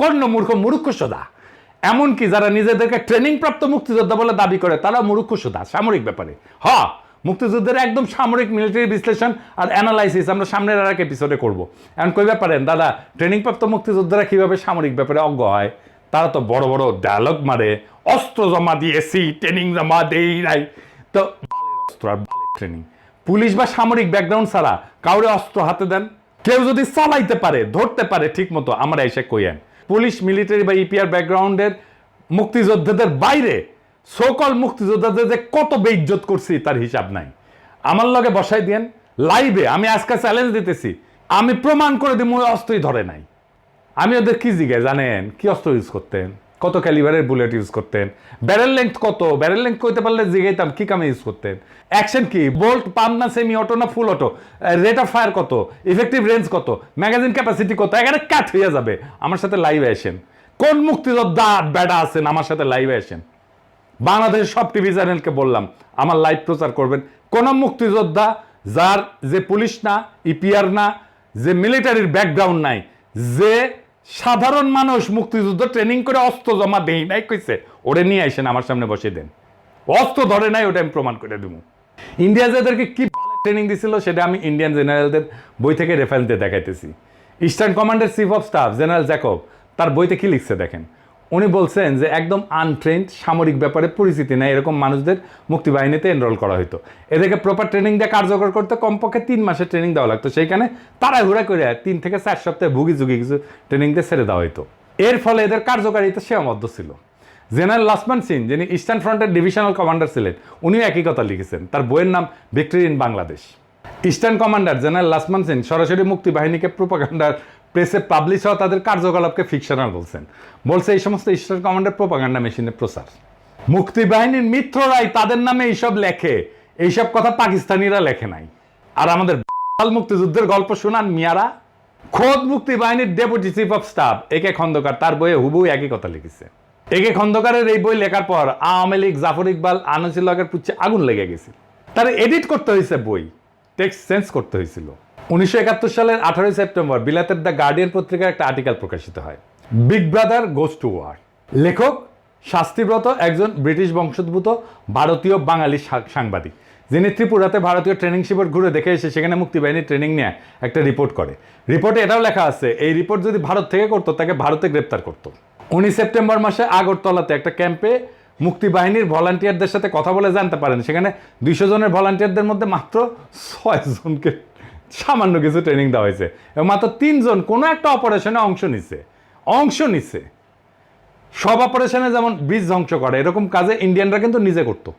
গণ্য মূর্খ মূর্খ সোদা এমনকি যারা নিজেদেরকে ট্রেনিং প্রাপ্ত মুক্তিযোদ্ধা বলে দাবি করে তারা মূর্খ সোদা সামরিক ব্যাপারে। হ, মুক্তিযুদ্ধের একদম সামরিক মিলিটারি বিশ্লেষণ আর অ্যানালাইসিস আমরা সামনের আর এক এপিসোডে করব। এখন কই ব্যাপারেন দাদা ট্রেনিং প্রাপ্ত মুক্তিযোদ্ধারা কীভাবে সামরিক ব্যাপারে অজ্ঞ হয়? তারা তো বড় বড় ডায়লগ মারে, অস্ত্র জমা দিয়েছি ট্রেনিং জমা দেই নাই। তো অস্ত্র আর ট্রেনিং পুলিশ বা সামরিক ব্যাকগ্রাউন্ড ছাড়া কাউরে অস্ত্র হাতে দেন? কেউ যদি চালাইতে পারে, ধরতে পারে ঠিক মতো আমরা এসে কইয়েন পুলিশ, মিলিটারি বা ইপিআর ব্যাকগ্রাউন্ডের মুক্তিযোদ্ধাদের বাইরে সকল মুক্তিযোদ্ধাদের যে কত বেইজ্জত করছি তার হিসাব নাই। আমার লগে বসাই দিয়েন লাইভে আমি আজকে চ্যালেঞ্জ দিতেছি, আমি প্রমাণ করে দিই মনে অস্ত্রই ধরে নাই। আমি ওদের কি জিগে জানেন? কি অস্ত্র ইউজ করতেন? কত ক্যালিবারের বুলেট ইউজ করতেন? ব্যারেল লেন্থ কত? ব্যারেল লেন্থ কইতে পারলে জিগাইতাম, কি কামে ইউজ করতেন? অ্যাকশন কি? বোল্ট পাম্প না সেমি অটো না full auto rate of fire কত? ইফেক্টিভ রেঞ্জ কত? ম্যাগাজিন ক্যাপাসিটি কত? এখানে ক্যাট হইয়া যাবে। আমার সাথে লাইভে আসেন। কোন মুক্তিযোদ্ধা বেডা আছেন? আমার সাথে লাইভে আসেন। বাংলাদেশের সব টিভি চ্যানেলকে বললাম, আমার লাইভ প্রচার করবেন। কোন মুক্তিযোদ্ধা যার যে পুলিশ না ইপিআর না, যে মিলিটারির ব্যাকগ্রাউন্ড নাই, যে সাধারণ মানুষ মুক্তিযুদ্ধ ট্রেনিং করে অস্ত্র জমা দেই নাই কইছে। ওরে নিয়ে আসেন আমার সামনে বসে দেন। অস্ত্র ধরে নাই, ওটা আমি প্রমাণ করে দেবো ইন্ডিয়া যাদেরকে কি ট্রেনিং দিছিল, সেটা আমি ইন্ডিয়ান জেনারেলদের বই থেকে রেফারেন্স দেখাইতেছি। Eastern commander chief of staff general Jacob তার বইতে কি লিখছে দেখেন? উনি বলছেন যে একদম আনট্রেন্ড সামরিক ব্যাপারে পরিচিতি নেই। এরকম মানুষদের মুক্তিবাহিনীতে এনরোল করা হতো এদেরকে প্রপার ট্রেনিং দিয়ে কার্যকর করতে কমপক্ষে তিন মাসের ট্রেনিং দেওয়া লাগতো। সেইখানে তাড়াহুড়া করে তিন থেকে চার সপ্তাহে ভুগি যুগি কিছু ট্রেনিং দিয়ে ছেড়ে দেওয়া হতো এর ফলে এদের কার্যকারিতা সীমাবদ্ধ ছিল। জেনারেল লাসমান সিং, যিনি ইস্টার্ন ফ্রন্টের ডিভিশনাল কমান্ডার ছিলেন, উনিও একই কথা লিখেছেন। তার বইয়ের নাম victory in Bangladesh eastern commander general Lachhman Singh সরাসরি মুক্তি বাহিনীকে প্রোপাগান্ডার প্রেসে পাবলিশ হওয়া তাদের কার্যকলাপকে ফিকশনাল বলছেন। বলছে এই সমস্ত ইস্টার্ন কমান্ডার প্রোপাগান্ডা মেশিনের প্রচার মুক্তি বাহিনীর মিত্ররাই তাদের নামে এইসব লেখে। এইসব কথা পাকিস্তানিরা লেখে নাই। আর আমাদের মুক্তিযুদ্ধের গল্প শোনান মিয়ারা। খোদ মুক্তি বাহিনীর ডেপুটি চিফ অফ স্টাফ একে খন্দকার, তার বইয়ে হুবু একই কথা লিখেছে। একে খন্দকারের এই বই লেখার পর আওয়ামী লীগ, জাফর ইকবাল আনসিল্লাকের পুচ্ছে আগুন লেগে গেছিল। তার এডিট করতে হয়েছে বই। টেক্সট চেঞ্জ করতে হয়েছিল। উনিশশো একাত্তর সালের আঠারোই সেপ্টেম্বর বিলাতের দ্য গার্ডিয়ান পত্রিকার একটা আর্টিকেল প্রকাশিত হয়। Big brother goes to war. লেখক, শাস্তিব্রত একজন ব্রিটিশ বংশোদ্ভূত, ভারতীয় বাঙালি সাংবাদিক, যিনি ত্রিপুরাতে ভারতীয় ট্রেনিং শিবির ঘুরে দেখে এসে সেখানে মুক্তিবাহিনীর ট্রেনিং নিয়ে, একটা রিপোর্ট করে। রিপোর্টে এটাও লেখা আছে, এই রিপোর্ট যদি ভারত থেকে করতো, তাকে ভারতে গ্রেপ্তার করতো। উনি সেপ্টেম্বর মাসে আগরতলাতে একটা ক্যাম্পে মুক্তিবাহিনীর ভলান্টিয়ারদের সাথে কথা বলে জানতে পারেন। সেখানে দুইশো জনের ভলান্টিয়ারদের মধ্যে মাত্র ছয় জনকে সামান্য কিছু ট্রেনিং দেওয়া হয়েছে। এবং মাত্র তিনজন কোনো একটা অপারেশনে অংশ নিছে। অংশ নিছে। সব অপারেশনে যেমন বীজ ধ্বংস করে, এরকম কাজে ইন্ডিয়ানরা কিন্তু নিজে করতো।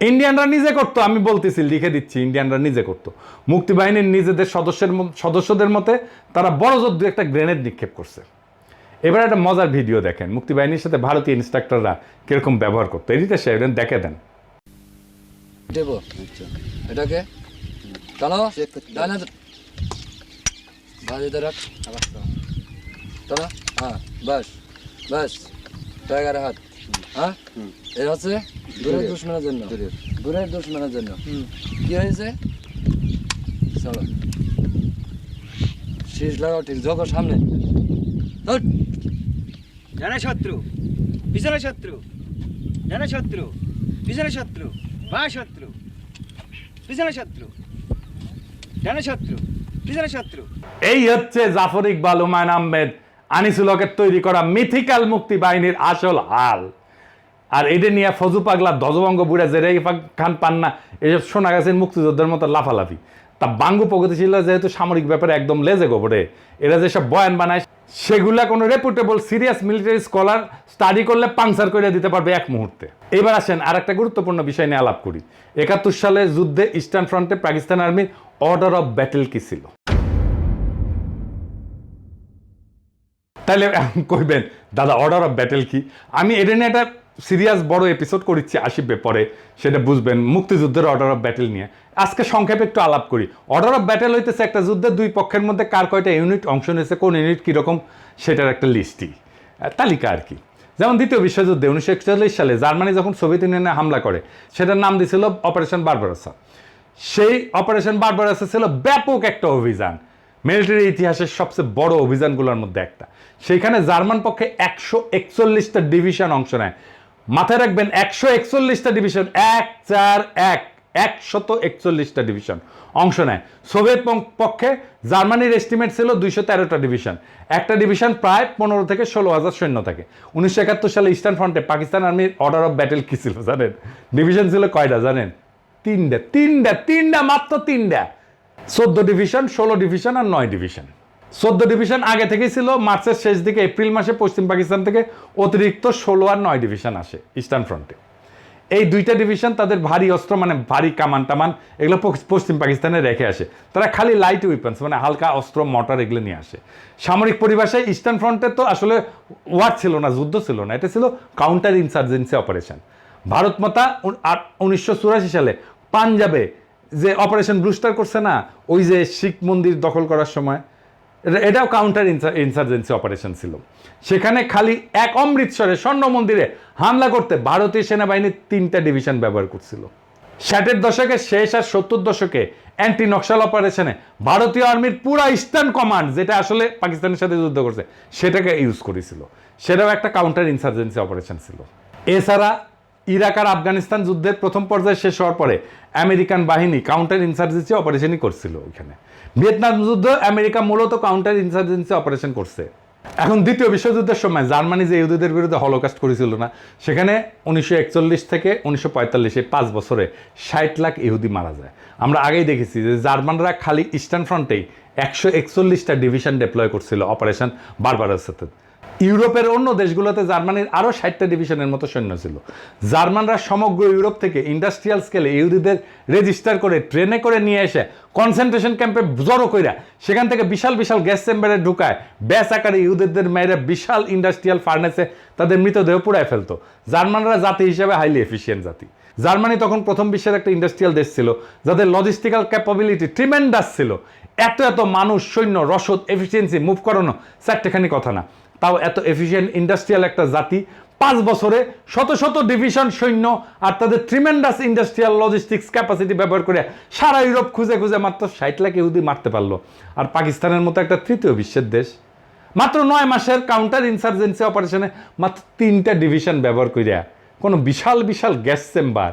ইন্ডিয়ানরা নিজে করতো, আমি বলতেছি, লিখে দিচ্ছি ইন্ডিয়ানরা নিজে করতো। মুক্তিবাহিনীর নিজেদের সদস্যের সদস্যদের মতে তারা বড় জোর দু একটা গ্রেনেড নিক্ষেপ করছে। এবার একটা মজার ভিডিও দেখেন। মুক্তিবাহিনীর সাথে ভারতীয় ইনস্ট্রাক্টররা কীরকম ব্যবহার করতো। এডিটে সে দেখে দেন। দেব। ডানে বাজিতে রাখ। টানো হ্যাঁ বাস বাস টাইগার হাত। হ্যাঁ? এর হচ্ছে দূরের দুশ্মনের জন্য। দূরের দুশ্মনের জন্য। কি হয়েছে? চলো। শীষ লাগাও ঠিক যখন সামনে। জানা শত্রু পিছনে শত্রু। জানা শত্রু পিছনে শত্রু বা শত্রু। পিছনে শত্রু। এই হচ্ছে জাফর ইকবাল হুমায়ুন আহমেদ, আনিসুল হকের তৈরি করা মিথিক্যাল মুক্তি বাহিনীর আসল হাল। আর এটা নিয়ে ফজু পাগলা ধ্বজভঙ্গ বুড়া জেরে খান পান্না এসব শোনা গেছে মুক্তিযোদ্ধার মতো লাফালাফি। তা বাঙ্গু প্রগতিশীল যেহেতু সামরিক ব্যাপারে একদম লেজে গোবরে, এরা যেসব বয়ান বানায় সেগুলা কোনো reputable serious military scholar study করলে পাংচার করে দিতে পারবে এক মুহূর্তে। এবার আসেন আর একটা গুরুত্বপূর্ণ বিষয় নিয়ে আলাপ করি। একাত্তর সালে যুদ্ধে ইস্টার্ন ফ্রন্টে পাকিস্তান আর্মির অর্ডার অফ ব্যাটেল কি ছিল? তাহলে কইবেন, দাদা অর্ডার অফ ব্যাটেল কি? আমি এটা নিয়ে একটা সিরিয়াস বড় এপিসোড করেছি আসিবে পরে, সেটা বুঝবেন, মুক্তিযুদ্ধের অর্ডার অফ ব্যাটেল নিয়ে। আজকে সংক্ষেপে একটু আলাপ করি। অর্ডার অফ ব্যাটেল হইতেছে একটা যুদ্ধে দুই পক্ষের মধ্যে কার কয়টা ইউনিট অংশ নিয়েছে, কোন ইউনিট কীরকম, সেটার একটা লিস্টই তালিকা আর কি। যেমন দ্বিতীয় বিশ্বযুদ্ধে উনিশশো একচল্লিশ সালে জার্মানি যখন সোভিয়েত ইউনিয়নে হামলা করে, সেটার নাম দিয়েছিল অপারেশন বারবারসা সেই অপারেশন বারবারাসে ছিল ব্যাপক একটা অভিযান। মিলিটারি ইতিহাসের সবচেয়ে বড় অভিযানগুলোর মধ্যে একটা। সেখানে জার্মান পক্ষে একশো একচল্লিশটা ডিভিশন অংশ নেয়। মাথায় রাখবেন, একশো একচল্লিশটা ডিভিশন এক, চার, এক, একশত একচল্লিশটা ডিভিশন অংশ নেয়। সোভিয়েত পক্ষে জার্মানির এস্টিমেট ছিল দুইশো তেরোটা ডিভিশন একটা ডিভিশন প্রায় পনেরো থেকে ষোলো হাজার সৈন্য থাকে। উনিশশো একাত্তর সালে ইস্টার্ন ফ্রন্টে পাকিস্তান আর্মির অর্ডার অফ ব্যাটেল কী ছিল জানেন? ডিভিশন ছিল কয়টা জানেন? তিনটা তিনটা তিনটা, মাত্র তিনটা। চোদ্দ ডিভিশন ষোলো ডিভিশন আর নয় ডিভিশন চোদ্দ ডিভিশন আগে থেকেই ছিল, মার্চের শেষ দিকে এপ্রিল মাসে পশ্চিম পাকিস্তান থেকে অতিরিক্ত ষোলো আর নয় ডিভিশন আসে ইস্টার্ন ফ্রন্টে এই দুইটা ডিভিশন তাদের ভারী অস্ত্র মানে ভারী কামান টামান, এগুলো পশ্চিম পাকিস্তানে রেখে আসে। তারা খালি লাইট উইপন্স মানে হালকা অস্ত্র মোটর এগুলো নিয়ে আসে। সামরিক পরিভাষায় ইস্টার্ন ফ্রন্টে তো আসলে ওয়ার ছিল না, যুদ্ধ ছিল না, এটা ছিল কাউন্টার ইনসার্জেন্সি অপারেশন ভারত মাতা উনিশশো চুরাশি সালে পাঞ্জাবে যে অপারেশন ব্রুস্টার করছে না, ওই যে শিখ মন্দির দখল করার সময় এটাও কাউন্টার ইনসার্জেন্সি অপারেশন ছিল। সেখানে খালি এক অমৃতসরে স্বর্ণ মন্দিরে হামলা করতে ভারতীয় সেনাবাহিনীর তিনটা ডিভিশন ব্যবহার করছিল। ষাটের দশকের শেষ আর সত্তর দশকে অ্যান্টি নকশাল অপারেশনে ভারতীয় আর্মির পুরা ইস্টার্ন কমান্ড যেটা আসলে পাকিস্তানের সাথে যুদ্ধ করছে, সেটাকে ইউজ করেছিল। সেটাও একটা কাউন্টার ইনসার্জেন্সি অপারেশন ছিল। এছাড়া ইরাক আর আফগানিস্তান যুদ্ধের প্রথম পর্যায়ে শেষ হওয়ার পরে আমেরিকান বাহিনী কাউন্টার ইনসার্জেন্সি অপারেশনই করছিল ওইখানে। ভিয়েতনাম যুদ্ধ আমেরিকা মূলত কাউন্টার ইনসার্জেন্সি অপারেশন করছে। এখন দ্বিতীয় বিশ্বযুদ্ধের সময় জার্মানি যে ইহুদিদের বিরুদ্ধে হলোকাস্ট করেছিল না, সেখানে উনিশশো একচল্লিশ থেকে উনিশশো পঁয়তাল্লিশে পাঁচ বছরে ষাট লাখ ইহুদি মারা যায়। আমরা আগেই দেখেছি যে জার্মানরা খালি ইস্টার্ন ফ্রন্টেই একশো একচল্লিশটা ডিভিশন ডেপ্লয় করছিল অপারেশন বারবারসাতে ইউরোপের অন্য দেশগুলোতে জার্মানির আরও ষাটটা ডিভিশনের মতো সৈন্য ছিল। জার্মানরা সমগ্র ইউরোপ থেকে ইন্ডাস্ট্রিয়াল স্কেলে ইহুদিদের রেজিস্টার করে ট্রেনে করে নিয়ে এসে কনসেন্ট্রেশন ক্যাম্পে জড়ো কইরা সেখান থেকে বিশাল বিশাল গ্যাস চেম্বারে ঢুকায়, ব্যাস আকারে ইহুদিদের মেয়েরা বিশাল ইন্ডাস্ট্রিয়াল ফার্নেসে তাদের মৃতদেহ পুড়ায় ফেলতো। জার্মানরা জাতি হিসেবে হাইলি এফিসিয়েন্ট জাতি। জার্মানি তখন প্রথম বিশ্বের একটা ইন্ডাস্ট্রিয়াল দেশ ছিল, যাদের লজিস্টিক্যাল ক্যাপাবিলিটি ট্রিমেন্ডাস ছিল। এত এত মানুষ, সৈন্য, রসদ এফিসিয়েন্সি মুভ করানো চারটেখানি কথা না। তাও এত এফিসিয়েন্ট ইন্ডাস্ট্রিয়াল একটা জাতি। পাঁচ বছরে শত শত ডিভিশন সৈন্য আর তাদের ট্রিমেন্ডাস ইন্ডাস্ট্রিয়াল লজিস্টিক্স ক্যাপাসিটি ব্যবহার করে সারা ইউরোপ খুঁজে খুঁজে মাত্র ষাট লাখ ইহুদি মারতে পারল। আর পাকিস্তানের মতো একটা তৃতীয় বিশ্বের দেশ। মাত্র নয় মাসের কাউন্টার ইনসার্জেন্সি অপারেশনে মাত্র তিনটা ডিভিশন ব্যবহার করিয়া কোনো বিশাল বিশাল গ্যাস চেম্বার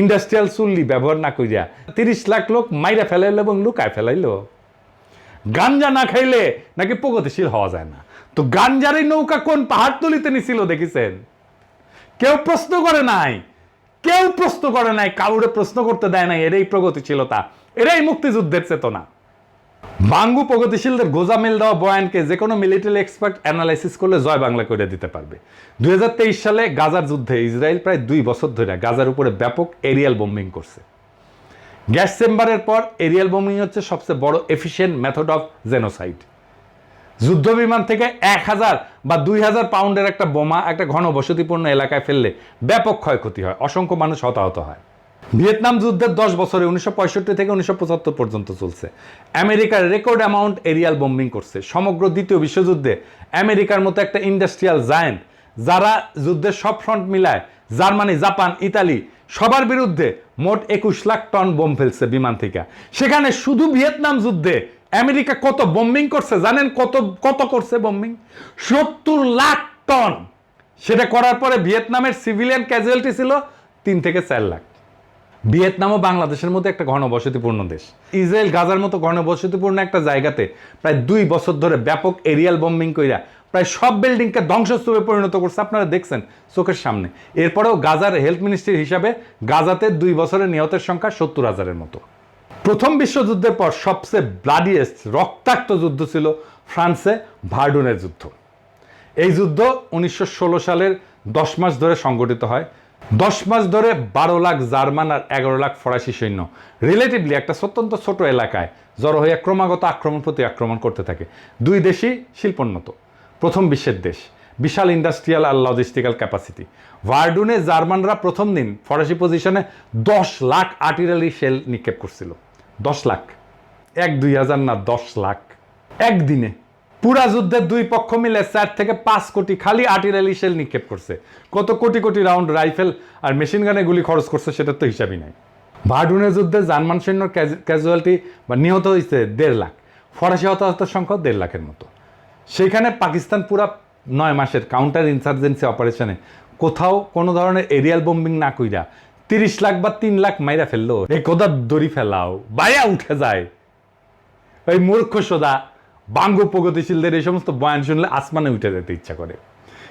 ইন্ডাস্ট্রিয়াল চুল্লি ব্যবহার না করিয়া তিরিশ লাখ লোক মাইরা ফেলাইলো এবং লুকায় ফেলাইলো। গাঞ্জা না খাইলে নাকি প্রগতিশীল হওয়া যায় না। তো গাঞ্জার এই নৌকা কোন পাহাড়তলিতে নিছিল দেখেছেন? কেউ প্রশ্ন করে নাই, কেউ প্রশ্ন করে নাই, কাউরে প্রশ্ন করতে দেয় নাই, এরাই প্রগতিশীলতা, এরাই মুক্তিযুদ্ধের চেতনা। বাঙ্গু প্রগতিশীলদের গোজামিল দেওয়া বয়ানকে যে কোনো মিলিটারি এক্সপার্ট অ্যানালাইসিস করলে জয় বাংলা করে দিতে পারবে। দুই হাজার তেইশ সালে গাজার যুদ্ধে ইসরায়েল প্রায় দুই বছর ধরে গাজার উপরে ব্যাপক এরিয়াল বোম্বিং করছে। গ্যাস চেম্বারের পর এরিয়াল বোমিং হচ্ছে সবচেয়ে বড় এফিসিয়েন্ট মেথড অফ জেনোসাইড। যুদ্ধ বিমান থেকে এক হাজার বা দুই হাজার পাউন্ডের একটা বোমা একটা ঘন বসতিপূর্ণ এলাকায় ফেললে ব্যাপক ক্ষয়ক্ষতি হয়, অসংখ্য মানুষ হতাহত হয়। ভিয়েতনাম যুদ্ধের দশ বছরে উনিশশো পঁয়ষট্টি থেকে উনিশশো পঁচাত্তর পর্যন্ত চলছে। আমেরিকার রেকর্ড অ্যামাউন্ট এরিয়াল বোম্বিং করছে। সমগ্র দ্বিতীয় বিশ্বযুদ্ধে আমেরিকার মতো একটা ইন্ডাস্ট্রিয়াল জায়েন্ট যারা যুদ্ধের সব ফ্রন্ট মিলায়, জার্মানি, জাপান, ইতালি, সবার বিরুদ্ধে মোট একুশ লাখ টন বোম ফেলছে বিমান থেকে। সেখানে শুধু ভিয়েতনাম যুদ্ধে আমেরিকা কত বোম্বিং করছে, জানেন কত কত করছে বোম্বিং সত্তর লাখ টন সেটা করার পরে ভিয়েতনামের সিভিলিয়ান ক্যাজুয়ালিটি ছিল তিন থেকে চার লাখ। ভিয়েতনামও বাংলাদেশের মধ্যে একটা ঘনবসতিপূর্ণ দেশ। ইসরায়েল গাজার মতো ঘনবসতিপূর্ণ একটা জায়গাতে প্রায় দুই বছর ধরে ব্যাপক এরিয়াল বম্বিং কইরা প্রায় সব বিল্ডিংকে ধ্বংসস্তূপে পরিণত করছে। আপনারা দেখছেন চোখের সামনে। এরপরেও গাজার হেলথ মিনিস্ট্রি হিসাবে গাজাতে দুই বছরের নিহতের সংখ্যা সত্তর হাজারের মতো। প্রথম বিশ্বযুদ্ধের পর সবচেয়ে ব্লাডিয়েস্ট রক্তাক্ত যুদ্ধ ছিল ফ্রান্সে ভার্ডুনের যুদ্ধ। এই যুদ্ধ উনিশশো ষোলো সালের দশ মাস ধরে সংগঠিত হয়। দশ মাস ধরে বারো লাখ জার্মান আর এগারো লাখ ফরাসি সৈন্য। রিলেটিভলি একটা অত্যন্ত ছোট এলাকায় জড়ো হয়ে ক্রমাগত আক্রমণ প্রতি আক্রমণ করতে থাকে। দুই দেশই শিল্পোন্নত। প্রথম বিশ্বের দেশ। বিশাল ইন্ডাস্ট্রিয়াল আর লজিস্টিক্যাল ক্যাপাসিটি ভার্ডুনে জার্মানরা প্রথম দিন ফরাসি পজিশনে দশ লাখ আর্টিলারি শেল নিক্ষেপ করছিল। দশ লাখ। এক দুই হাজার না দশ লাখ। একদিনে পুরা যুদ্ধের দুই পক্ষ মিলে চার থেকে পাঁচ কোটি খালি আর্টিলারি শেল নিক্ষেপ করছে। কত কোটি কোটি রাউন্ড রাইফেল আর মেশিন গানে গুলি খরচ করছে সেটার তো হিসাবই নাই। ভার্ডুনের যুদ্ধে জার্মান সৈন্য ক্যাজুয়ালিটি বা নিহত হয়েছে দেড় লাখ। ফরাসি হতাহতের সংখ্যা দেড় লাখের মতো। সেখানে পাকিস্তান পুরা নয় মাসের কাউন্টার ইনসার্জেন্সি অপারেশনে কোথাও কোনো ধরনের এরিয়াল বোম্বিং না কইরা তিরিশ লাখ বা তিন লাখ মাইরা ফেলল। এই কোদার দড়ি ফেলাও, বায়া উঠে যায়। ওই মূর্খ সোদা। বাঙ্গ প্রগতিশীলদের এই সমস্ত বয়ান শুনলে আসমানে উঠে যেতে ইচ্ছা করে।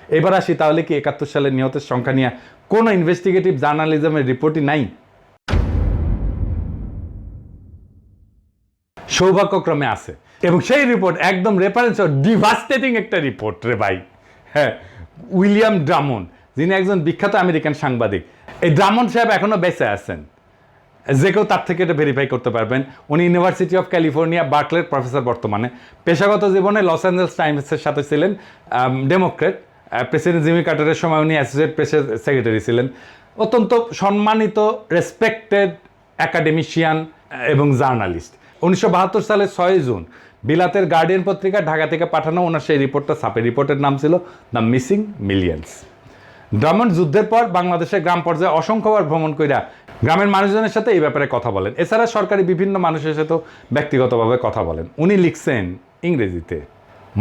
এবার আসি তাহলে কি একাত্তর সালে নিহতের সংখ্যা নিয়ে কোনো ইনভেস্টিগেটিভ জার্নালিজমের রিপোর্টই নাই? সৌভাগ্যক্রমে আছে। এবং সেই রিপোর্ট একদম রেফারেন্স ডিভাস্টেটিং একটা রিপোর্ট রে ভাই। হ্যাঁ উইলিয়াম ড্রামন, যিনি একজন বিখ্যাত আমেরিকান সাংবাদিক। এই ড্রামন সাহেব এখনও বেঁচে আছেন। যে কেউ তার থেকে এটা ভেরিফাই করতে পারবেন। উনি ইউনিভার্সিটি অফ ক্যালিফোর্নিয়া বার্কলের প্রফেসর বর্তমানে। পেশাগত জীবনে লস অ্যাঞ্জেলস টাইমসের সাথে ছিলেন ডেমোক্রেট প্রেসিডেন্ট জিমি কার্টারের সময় উনি অ্যাসোসিয়েট প্রেসের সেক্রেটারি ছিলেন। অত্যন্ত সম্মানিত রেসপেক্টেড অ্যাকাডেমিশিয়ান এবং জার্নালিস্ট উনিশশো বাহাত্তর সালের ছয় জুন বিলাতের গার্ডিয়ান পত্রিকা ঢাকা থেকে পাঠানো, ওনার সেই রিপোর্টটা ছাপে রিপোর্টের নাম ছিল দ্য মিসিং মিলিয়ন্স ডমন যুদ্ধের পর বাংলাদেশের গ্রাম পর্যায়ে অসংখ্যবার ভ্রমণ কইরা গ্রামের মানুষজনের সাথে এই ব্যাপারে কথা বলেন। এছাড়া সরকারি বিভিন্ন মানুষের সাথেও ব্যক্তিগতভাবে কথা বলেন। উনি লিখছেন ইংরেজিতে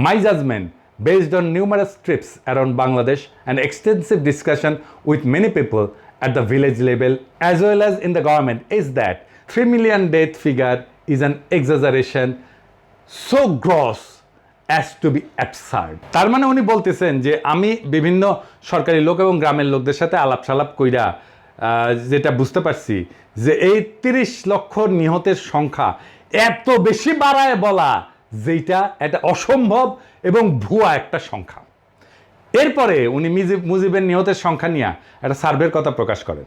my judgement based on numerous trips around Bangladesh and extensive discussion with many people at the village level as well as in the government is that three million death figure is an exaggeration so gross as to be absurd তার মানে উনি বলতেছেন যে আমি বিভিন্ন সরকারি লোক এবং গ্রামের লোকদের সাথে আলাপ সালাপ কইরা যেটা বুঝতে পারছি যে এই তিরিশ লক্ষ নিহতের সংখ্যা এত বেশি বাড়ায় বলা যেটা এটা অসম্ভব এবং ভুয়া একটা সংখ্যা। এরপরে উনি মিজিব মুজিবের নিহতের সংখ্যা নিয়ে একটা সার্ভের কথা প্রকাশ করেন।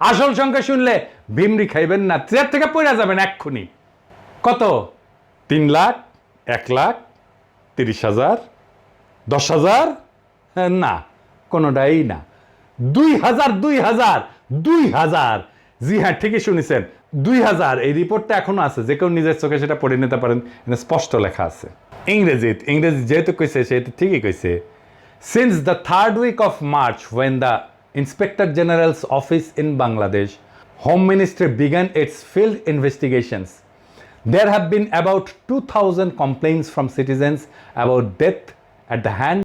আসল সংখ্যা শুনলে ভিমরি খাইবেন না ট্রেপ থেকে পড়ে যাবেন এক্ষুনি। কত? তিন লাখ এক লাখ তিরিশ হাজার দশ হাজার? হ্যাঁ, না কোনোটাই না। দুই হাজার দুই হাজার দুই হাজার। জি হ্যাঁ ঠিকই শুনেছেন দুই হাজার। এই রিপোর্টটা এখনও আছে যে কেউ নিজের চোখে সেটা পড়ে নিতে পারেন স্পষ্ট লেখা আছে। ইংরেজিত ইংরেজি যেহেতু কইছে সেহেতু ঠিকই কইছে। Since the third week of March when the Inspector General's office in Bangladesh, Home Ministry began its field investigations. There have been about 2,000 complaints from citizens about death at the hand